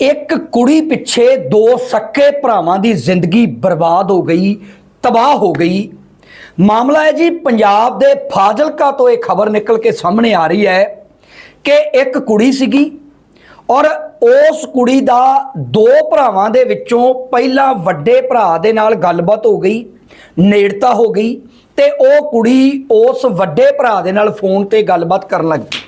ਇੱਕ ਕੁੜੀ ਪਿੱਛੇ ਦੋ ਸੱਕੇ ਭਰਾਵਾਂ ਦੀ ਜ਼ਿੰਦਗੀ ਬਰਬਾਦ ਹੋ ਗਈ, ਤਬਾਹ ਹੋ ਗਈ। ਮਾਮਲਾ ਹੈ ਜੀ, ਪੰਜਾਬ ਦੇ ਫਾਜ਼ਿਲਕਾ ਤੋਂ ਇਹ ਖਬਰ ਨਿਕਲ ਕੇ ਸਾਹਮਣੇ ਆ ਰਹੀ ਹੈ ਕਿ ਇੱਕ ਕੁੜੀ ਸੀਗੀ ਔਰ ਉਸ ਕੁੜੀ ਦਾ ਦੋ ਭਰਾਵਾਂ ਦੇ ਵਿੱਚੋਂ ਪਹਿਲਾਂ ਵੱਡੇ ਭਰਾ ਦੇ ਨਾਲ ਗੱਲਬਾਤ ਹੋ ਗਈ, ਨੇੜਤਾ ਹੋ ਗਈ ਤੇ ਉਹ ਕੁੜੀ ਉਸ ਵੱਡੇ ਭਰਾ ਦੇ ਨਾਲ ਫੋਨ ਤੇ ਗੱਲਬਾਤ ਕਰਨ ਲੱਗੀ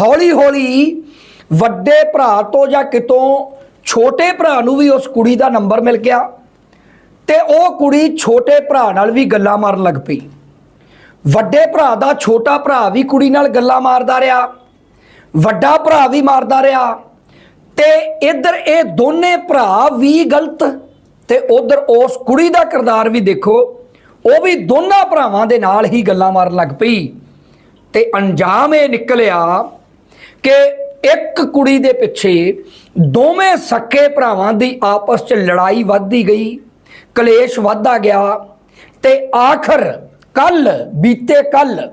ਹੌਲੀ ਹੌਲੀ ਵੱਡੇ ਭਰਾ ਤੋਂ ਜਾਂ ਕਿਤੋਂ ਛੋਟੇ ਭਰਾ ਨੂੰ ਵੀ ਉਸ ਕੁੜੀ ਦਾ ਨੰਬਰ ਮਿਲ ਗਿਆ ਤੇ ਉਹ ਕੁੜੀ ਛੋਟੇ ਭਰਾ ਨਾਲ ਵੀ ਗੱਲਾਂ ਮਾਰਨ ਲੱਗ ਪਈ। ਵੱਡੇ ਭਰਾ ਦਾ ਛੋਟਾ ਭਰਾ ਵੀ ਕੁੜੀ ਨਾਲ ਗੱਲਾਂ ਮਾਰਦਾ ਰਿਹਾ, ਵੱਡਾ ਭਰਾ ਵੀ ਮਾਰਦਾ ਰਿਹਾ ਤੇ ਇੱਧਰ ਇਹ ਦੋਨੇ ਭਰਾ ਵੀ ਗਲਤ ਤੇ ਉਧਰ ਉਸ ਕੁੜੀ ਦਾ ਕਿਰਦਾਰ ਵੀ ਦੇਖੋ, ਉਹ ਵੀ ਦੋਨਾਂ ਭਰਾਵਾਂ ਦੇ ਨਾਲ ਹੀ ਗੱਲਾਂ ਮਾਰਨ ਲੱਗ ਪਈ ਤੇ ਅੰਜਾਮ ਇਹ ਨਿਕਲਿਆ ਕਿ ਇੱਕ ਕੁੜੀ ਦੇ ਪਿੱਛੇ ਦੋਵੇਂ ਸੱਕੇ ਭਰਾਵਾਂ ਦੀ ਆਪਸ 'ਚ ਲੜਾਈ ਵੱਧਦੀ ਗਈ, ਕਲੇਸ਼ ਵੱਧਦਾ ਗਿਆ ਤੇ ਆਖਰ ਕੱਲ ਬੀਤੇ ਕੱਲ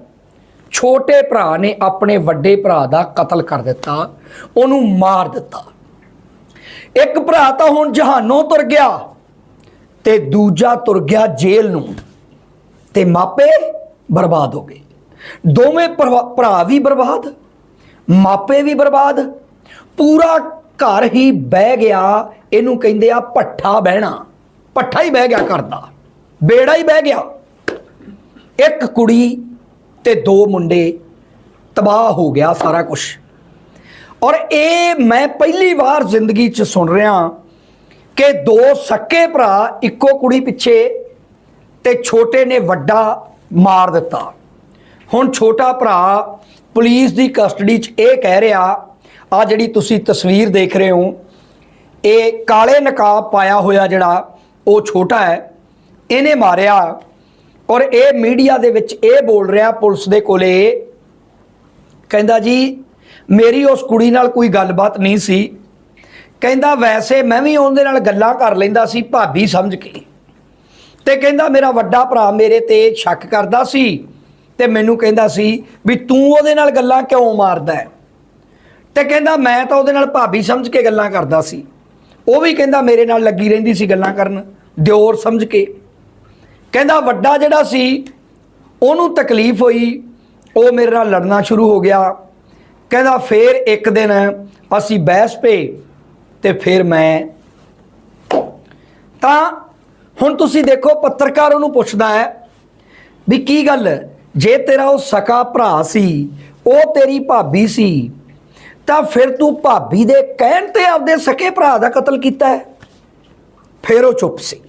ਛੋਟੇ ਭਰਾ ਨੇ ਆਪਣੇ ਵੱਡੇ ਭਰਾ ਦਾ ਕਤਲ ਕਰ ਦਿੱਤਾ, ਉਹਨੂੰ ਮਾਰ ਦਿੱਤਾ। ਇੱਕ ਭਰਾ ਤਾਂ ਹੁਣ ਜਹਾਨੋਂ ਤੁਰ ਗਿਆ ਤੇ ਦੂਜਾ ਤੁਰ ਗਿਆ ਜੇਲ੍ਹ ਨੂੰ ਤੇ ਮਾਪੇ ਬਰਬਾਦ ਹੋ ਗਏ। ਦੋਵੇਂ ਭਰਵਾ- ਭਰਾ ਵੀ ਬਰਬਾਦ ਮਾਪੇ ਵੀ ਬਰਬਾਦ। ਪੂਰਾ ਘਰ ਹੀ ਬਹਿ ਗਿਆ। ਇਹਨੂੰ ਕਹਿੰਦੇ ਆ ਪੱਠਾ ਬਹਿਣਾ। ਪੱਠਾ ਹੀ ਬਹਿ ਗਿਆ ਘਰ ਦਾ। ਬੇੜਾ ਹੀ ਬਹਿ ਗਿਆ। ਇੱਕ ਕੁੜੀ ਤੇ ਦੋ ਮੁੰਡੇ। ਤਬਾਹ ਹੋ ਗਿਆ ਸਾਰਾ ਕੁਝ ਔਰ ਇਹ ਮੈਂ ਪਹਿਲੀ ਵਾਰ ਜ਼ਿੰਦਗੀ 'ਚ ਸੁਣ ਰਿਹਾ ਕਿ ਦੋ ਸੱਕੇ ਭਰਾ ਇੱਕੋ ਕੁੜੀ ਪਿੱਛੇ ਤੇ ਛੋਟੇ ਨੇ ਵੱਡਾ ਮਾਰ ਦਿੱਤਾ। ਹੁਣ ਛੋਟਾ ਭਰਾ ਪੁਲਿਸ ਦੀ ਕਸਟਡੀ 'ਚ ਇਹ ਕਹਿ ਰਿਹਾ, ਆ ਜਿਹੜੀ ਤੁਸੀਂ ਤਸਵੀਰ ਦੇਖ ਰਹੇ ਹੋ, ਇਹ ਕਾਲੇ ਨਕਾਬ ਪਾਇਆ ਹੋਇਆ ਜਿਹੜਾ, ਉਹ ਛੋਟਾ ਹੈ। ਇਹਨੇ ਮਾਰਿਆ ਔਰ ਇਹ ਮੀਡੀਆ ਦੇ ਵਿੱਚ ਇਹ ਬੋਲ ਰਿਹਾ ਪੁਲਿਸ ਦੇ ਕੋਲੇ, ਕਹਿੰਦਾ ਜੀ, ਮੇਰੀ ਉਸ ਕੁੜੀ ਨਾਲ ਕੋਈ ਗੱਲਬਾਤ ਨਹੀਂ ਸੀ। ਕਹਿੰਦਾ, ਵੈਸੇ ਮੈਂ ਵੀ ਉਹਦੇ ਨਾਲ ਗੱਲਾਂ ਕਰ ਲੈਂਦਾ ਸੀ, ਭਾਬੀ ਸਮਝ ਕੇ। ਤੇ ਕਹਿੰਦਾ, ਮੇਰਾ ਵੱਡਾ ਭਰਾ ਮੇਰੇ ਤੇ ਸ਼ੱਕ ਕਰਦਾ ਸੀ। ਤੇ ਮੈਨੂੰ ਕਹਿੰਦਾ ਸੀ ਵੀ ਤੂੰ ਉਹਦੇ ਨਾਲ ਗੱਲਾਂ ਕਿਉਂ ਮਾਰਦਾ ਹੈ? ਤੇ ਕਹਿੰਦਾ, ਮੈਂ ਤਾਂ ਉਹਦੇ ਨਾਲ ਭਾਬੀ ਸਮਝ ਕੇ ਗੱਲਾਂ ਕਰਦਾ ਸੀ। ਉਹ ਵੀ ਕਹਿੰਦਾ, ਮੇਰੇ ਨਾਲ ਲੱਗੀ ਰਹਿੰਦੀ ਸੀ ਗੱਲਾਂ ਕਰਨ, ਦਿਓਰ ਸਮਝ ਕੇ। ਕਹਿੰਦਾ, ਵੱਡਾ ਜਿਹੜਾ ਸੀ, ਉਹਨੂੰ ਤਕਲੀਫ ਹੋਈ। ਉਹ ਮੇਰੇ ਨਾਲ ਲੜਨਾ ਸ਼ੁਰੂ ਹੋ ਗਿਆ। ਕਹਿੰਦਾ, ਫੇਰ ਇੱਕ ਦਿਨ ਅਸੀਂ ਬਹਿਸ ਪਏ ਤੇ ਫਿਰ ਮੈਂ ਤਾਂ ਹੁਣ ਤੁਸੀਂ ਦੇਖੋ, ਪੱਤਰਕਾਰ ਉਹਨੂੰ ਪੁੱਛਦਾ ਹੈ ਵੀ ਕੀ ਗੱਲ ਜੇ ਤੇਰਾ ਉਹ ਸਕਾ ਭਰਾ ਸੀ, ਉਹ ਤੇਰੀ ਭਾਬੀ ਸੀ, ਤਾਂ ਫਿਰ ਤੂੰ ਭਾਬੀ ਦੇ ਕਹਿਣ ਤੇ ਆਪਦੇ ਸਕੇ ਭਰਾ ਦਾ ਕਤਲ ਕੀਤਾ ਹੈ। ਫਿਰ ਉਹ ਚੁੱਪ ਸੀ।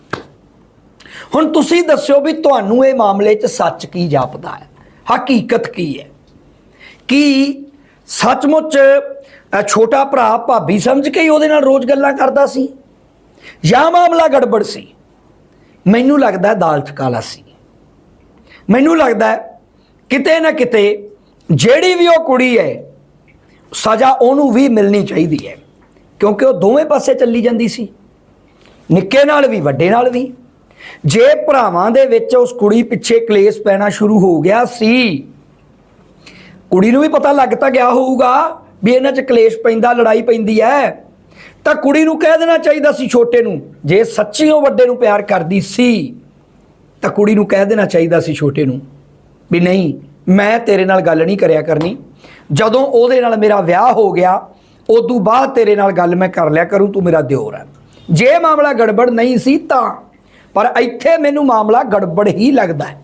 ਹੁਣ ਤੁਸੀਂ ਦੱਸਿਓ ਵੀ ਤੁਹਾਨੂੰ ਇਹ ਮਾਮਲੇ 'ਚ ਸੱਚ ਕੀ ਜਾਪਦਾ ਹੈ? ਹਕੀਕਤ ਕੀ ਹੈ? ਕੀ ਸੱਚਮੁੱਚ ਛੋਟਾ ਭਰਾ ਭਾਬੀ ਸਮਝ ਕੇ ਹੀ ਉਹਦੇ ਨਾਲ ਰੋਜ਼ ਗੱਲਾਂ ਕਰਦਾ ਸੀ? ਜਾਂ ਮਾਮਲਾ ਗੜਬੜ ਸੀ? ਮੈਨੂੰ ਲੱਗਦਾ ਦਾਲ ਚਕਾਲਾ ਸੀ। ਮੈਨੂੰ ਲੱਗਦਾ ਕਿਤੇ ਨਾ ਕਿਤੇ ਜਿਹੜੀ ਵੀ ਉਹ ਕੁੜੀ ਹੈ, ਸਜ਼ਾ ਉਹਨੂੰ ਵੀ ਮਿਲਣੀ ਚਾਹੀਦੀ ਹੈ, ਕਿਉਂਕਿ ਉਹ ਦੋਵੇਂ ਪਾਸੇ ਚੱਲੀ ਜਾਂਦੀ ਸੀ। ਨਿੱਕੇ ਨਾਲ ਵੀ, ਵੱਡੇ ਨਾਲ ਵੀ। ਜੇ ਭਰਾਵਾਂ ਦੇ ਵਿੱਚ ਉਸ ਕੁੜੀ ਪਿੱਛੇ ਕਲੇਸ਼ ਪੈਣਾ ਸ਼ੁਰੂ ਹੋ ਗਿਆ ਸੀ, ਕੁੜੀ ਨੂੰ ਵੀ ਪਤਾ ਲੱਗ ਤਾਂ ਗਿਆ ਹੋਊਗਾ ਵੀ ਇਹਨਾਂ 'ਚ ਕਲੇਸ਼ ਪੈਂਦਾ, ਲੜਾਈ ਪੈਂਦੀ ਹੈ। ਤਾਂ ਕੁੜੀ ਨੂੰ ਕਹਿ ਦੇਣਾ ਚਾਹੀਦਾ ਸੀ ਛੋਟੇ ਨੂੰ, ਜੇ ਸੱਚੀ ਉਹ ਵੱਡੇ ਨੂੰ ਪਿਆਰ ਕਰਦੀ ਸੀ, ਤਾਂ ਕੁੜੀ ਨੂੰ ਕਹਿ ਦੇਣਾ ਚਾਹੀਦਾ ਸੀ ਛੋਟੇ ਨੂੰ ਵੀ ਨਹੀਂ, ਮੈਂ ਤੇਰੇ ਨਾਲ ਗੱਲ ਨਹੀਂ ਕਰਿਆ ਕਰਨੀ। ਜਦੋਂ ਉਹਦੇ ਨਾਲ ਮੇਰਾ ਵਿਆਹ ਹੋ ਗਿਆ, ਉਦੋਂ ਬਾਅਦ ਤੇਰੇ ਨਾਲ ਗੱਲ ਮੈਂ ਕਰ ਲਿਆ ਕਰੂੰ, ਤੂੰ ਮੇਰਾ ਦਿਓਰ ਹੈ। ਜੇ ਮਾਮਲਾ ਗੜਬੜ ਨਹੀਂ ਸੀ ਤਾਂ, ਪਰ ਇੱਥੇ ਮੈਨੂੰ ਮਾਮਲਾ ਗੜਬੜ ਹੀ ਲੱਗਦਾ ਹੈ,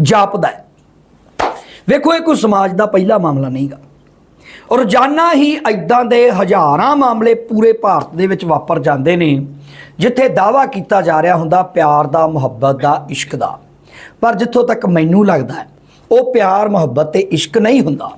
ਜਾਪਦਾ ਹੈ। ਵੇਖੋ, ਇਹ ਕੋਈ ਸਮਾਜ ਦਾ ਪਹਿਲਾ ਮਾਮਲਾ ਨਹੀਂਗਾ। ਰੋਜ਼ਾਨਾ ਹੀ ਐਦਾਂ ਦੇ ਹਜ਼ਾਰਾਂ ਮਾਮਲੇ ਪੂਰੇ ਭਾਰਤ ਦੇ ਵਿੱਚ ਵਾਪਰ ਜਾਂਦੇ ਨੇ, ਜਿੱਥੇ ਦਾਵਾ ਕੀਤਾ ਜਾ ਰਿਹਾ ਹੁੰਦਾ ਪਿਆਰ ਦਾ, ਮੁਹੱਬਤ ਦਾ, ਇਸ਼ਕ ਦਾ। ਪਰ ਜਿੱਥੋਂ ਤੱਕ ਮੈਨੂੰ ਲੱਗਦਾ ਹੈ ਉਹ ਪਿਆਰ ਮੁਹੱਬਤ ਤੇ ਇਸ਼ਕ ਨਹੀਂ ਹੁੰਦਾ।